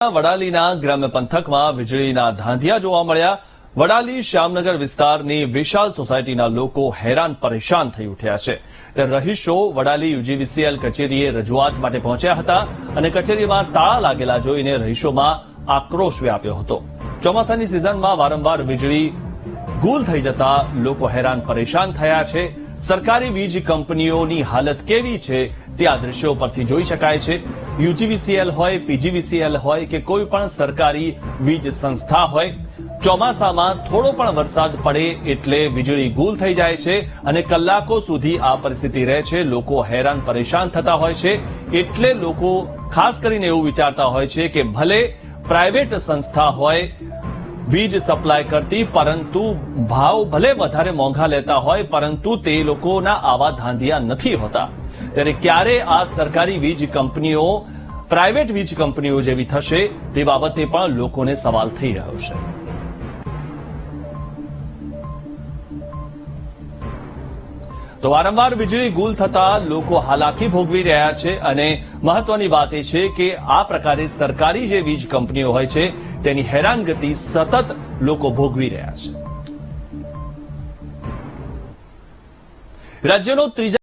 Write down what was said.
વડાલીના ગ્રામ્ય પંથકમાં વીજળીના ધાંધિયા જોવા મળ્યા. વડાલી શ્યામનગર વિસ્તારની વિશાલ સોસાયટીના લોકો હેરાન પરેશાન થઈ ઉઠ્યા છે. રહીશો વડાલી યુજીવીસીએલ કચેરીએ રજૂઆત માટે પહોંચ્યા હતા અને કચેરીમાં તાળા લાગેલા જોઈને રહીશોમાં આક્રોશ વ્યાપ્યો હતો. ચોમાસાની સિઝનમાં વારંવાર વીજળી ગુલ થઈ જતા લોકો હેરાન પરેશાન થયા છે. સરકારી વીજ કંપનીઓની હાલત કેવી છે તે આ દ્રશ્યો પરથી જોઈ શકાય છે. યુજીવીસીએલ હોય, પીજીવીસીએલ હોય કે કોઈ પણ સરકારી વીજ સંસ્થા હોય, ચોમાસામાં થોડો પણ વરસાદ પડે એટલે વીજળી ગુલ થઈ જાય છે અને કલાકો સુધી આ પરિસ્થિતિ રહે છે. લોકો હેરાન પરેશાન થતા હોય છે. એટલે લોકો ખાસ કરીને એવું વિચારતા હોય છે કે ભલે પ્રાઇવેટ સંસ્થા હોય વીજ સપ્લાય કરતી, પરંતુ ભાવ ભલે વધારે મોંઘા લેતા હોય, પરંતુ તે લોકોના આવા ધાંધિયા નથી હોતા. ત્યારે ક્યારે આ સરકારી વીજ કંપનીઓ, પ્રાઇવેટ વીજ કંપનીઓ જેવી થશે તે બાબતે પણ લોકોને સવાલ થઈ રહ્યો છે. તો વારંવાર વીજળી ગુલ થતા લોકો હાલાકી ભોગવી રહ્યા છે અને મહત્વની વાત એ છે કે આ પ્રકારે સરકારી જે વીજ કંપનીઓ હોય છે, તેની હેરાનગતિ સતત લોકો ભોગવી રહ્યા છે. રાજ્યનો ત્રીજા